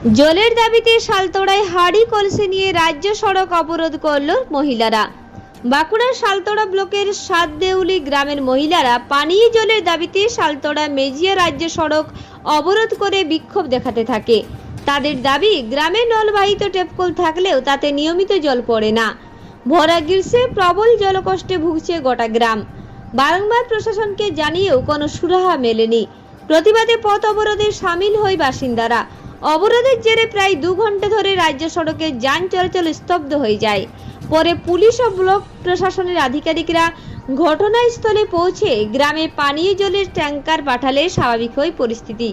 জলের দাবিতে শালতোড়ায় হাড়ি কলসি নিয়ে রাজ্য সড়ক অবরোধ করল মহিলারা। বাঁকুড়ার শালতোড়া ব্লকের সাতদেউলি গ্রামের মহিলারা পানীয় জলের দাবিতে শালতোড়া মেজিয়া রাজ্য সড়ক অবরোধ করে বিক্ষোভ দেখাতে থাকে। তাদের দাবি, গ্রামে নলবাহিত টেপকল থাকলেও তাতে নিয়মিত জল পড়ে না। ভরা গ্রীষ্মে প্রবল জলকষ্টে ভুগছে গোটা গ্রাম। বারংবার প্রশাসনকে জানিয়েও কোনো সুরাহা মেলেনি। প্রতিবাদে পথ অবরোধে সামিল হয় বাসিন্দারা। অবরোধের জেরে প্রায় দু ঘণ্টা ধরে রাজ্য সড়কে যান চলাচল স্তব্ধ হয়ে যায়। পরে পুলিশ ও ব্লক প্রশাসনের আধিকারিকরা ঘটনাস্থলে পৌঁছে গ্রামে পানীয় জলের ট্যাঙ্কার পাঠালে স্বাভাবিক হয় পরিস্থিতি।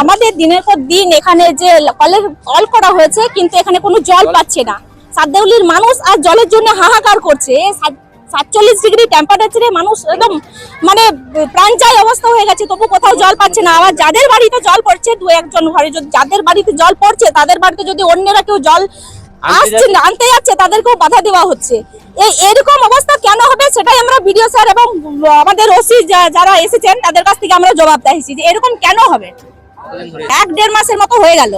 আমাদের দিনের পর দিন এখানে যে কলের কল করা হয়েছে, কিন্তু এখানে কোনো জল পাচ্ছে না। সাতদেউলির মানুষ আর জলের জন্য হাহাকার করছে। সাতচল্লিশ ডিগ্রি টেম্পারেচারে মানুষ একদম মানে প্রাণ যায় অবস্থা হয়ে গেছে তবু কোথাও জল পাচ্ছে না। আবার যাদের বাড়িতে জল পড়ছে দু একজন ঘরে যদি যাদের বাড়িতে জল পড়ছে তাদের বাড়িতে যদি অন্যরা কেউ জল আসছে না আনতে যাচ্ছে তাদেরকেও বাধা দেওয়া হচ্ছে। এই এরকম অবস্থা কেন হবে সেটাই আমরা বিডিও স্যার এবং আমাদের ওসি যারা এসেছেন তাদের কাছ থেকে আমরা জবাব চাইছি যে এরকম কেন হবে? এক দেড় মাসের মতো হয়ে গেল।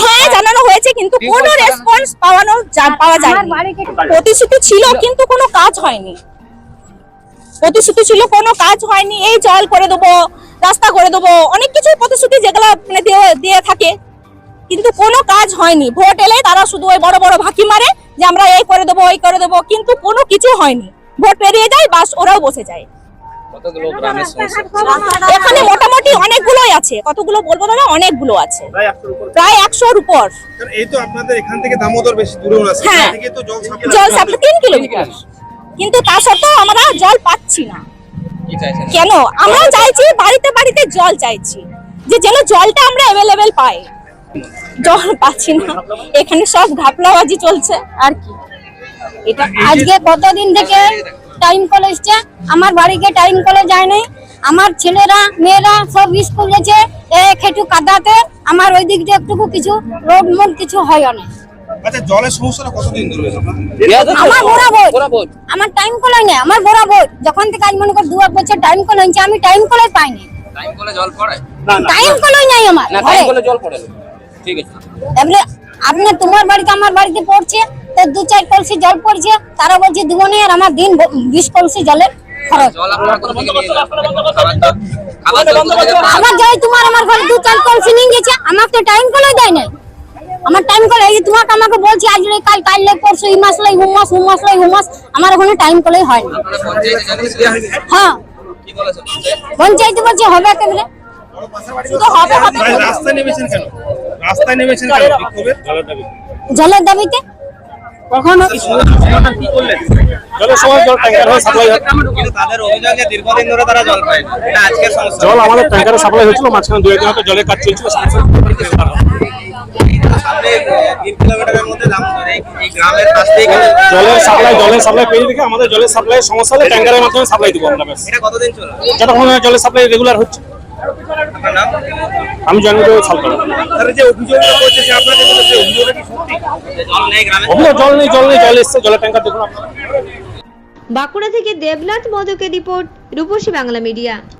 হ্যাঁ জানানো হয়েছে কিন্তু কোনো রেসপন্স পাওয়ানো যা- পাওয়া যায়নি। প্রতিশ্রুতি ছিল কিন্তু কোনো কাজ হয়নি। প্রতিশ্রুতি ছিল কোনো কাজ হয়নি। এই জল করে দেবো রাস্তা করে দেবো অনেক কিছু প্রতিশ্রুতি যেগুলো মানে দিয়ে- দিয়ে থাকে। কিন্তু কোনো কাজ হয়নি। ভোট এলে তারা শুধু ওই বড় বড় ভাকি মারে যে আমরা এই করে দেবো ওই করে দেবো কিন্তু কোনো কিছু হয়নি। ভোট পেরিয়ে যায় বাস ওরাও বসে যায়। কতগুলো গ্রামের সমস্যা? এখানে মোটামুটি অনেকগুলোই আছে। কতগুলো বলব দাদা? অনেকগুলো আছে। প্রায় একশোর উপর। এই তো আপনাদের এখান থেকে দামোদর বেশি দূরেও না হ্যাঁ। জল সাপ্লাই তিন কিলোমিটার। কিন্তু তা সত্ত্বেও আমরা জল পাচ্ছি না। কেন? আমরা চাইছি বাড়িতে বাড়িতে জল চাইছি। যে যেন জলটা আমরা অ্যাভেলেবেল পাই। জল পাচ্ছি না। এখানে সব ঘাপলাবাজি চলছে। আর কি? এটা আজকে কতদিন থেকে টাইম কল এসছে আমার বাড়িতে টাইম কলে যায় নাই। আমার ছেলেরা মেয়েরা সব স্কুল গেছে এক একটু কাদাতে আমার ওই দিক দিয়ে একটুকু কিছু রোড মোড কিছু হয় না। আচ্ছা জলের সমস্যাটা কতদিন ধরে আমার আমার টাইম কল হয় না আমার বরাবর। যখন থেকে আজ মনে কর দু এক বছর টাইম কল আমি টাইম কলে পাইনি। টাইম কলে জল পড়ে? টাইম কলই নাই আমার টাইম কলে জল পড়ে। ঠিক আছে। এবারে আপনি তোমার বাড়িতে আমার বাড়িতে পড়ছে তো দু চার কলসি জল পড়ছে তারা বলছে দিব না আর আমার দিন বিশ কলসি জলের খরচ। জল জল জল? আমার যাই তোমার আমার ঘরে দু চার কলসি নিয়ে গেছে আমাকে তো টাইম কলে দেয় নাই। আমার টাইম কলে এই তোমাকে আমাকে বলছি আজ রে কাল কাল লে পরশু এই মাস লাই হুম মাস হুম মাস লাই হুম মাস আমার ওখানে টাইম কলেই হয় না? হ্যাঁ। কি বলেছে পঞ্চায়েত? বলছে হবে একেবারে। শুধু হবে হবে ভাই, রাস্তায় নেমেছেন কেন? রাস্তায় নেমেছেন জলের দাবিতে? জলের জল ট্যাঙ্কার সাপ্লাই কিন্তু তাদের অভিযোগ যে দীর্ঘদিন ধরে তারা জল পায় না এটা আজকের সমস্যা। জল আমাদের ট্যাঙ্কারে সাপ্লাই হয়েছিল মাঝখানে দু একদিন হয়তো জলের কাজ চলছিল জলের সাপ্লাই জলের সাপ্লাই পেয়ে দেখে আমাদের জলের সাপ্লাই সমস্যা হলে ট্যাঙ্কারের মাধ্যমে সাপ্লাই দিব আমরা যতক্ষণ না জলের সাপ্লাই রেগুলার হচ্ছে। আপনার নাম আমি জানি তো স্যার যে অভিযোগটা করছে যে আপনাদের বলে যে অভিযোগটা কি সত্যি? জল নেই গ্রামে। অভিযোগ জল নেই জল নেই জল এসছে জলের ট্যাঙ্কার দেখুন আপনারা। বাঁকুড়া থেকে দেবনাথ মদকে রিপোর্ট রূপসী বাংলা মিডিয়া।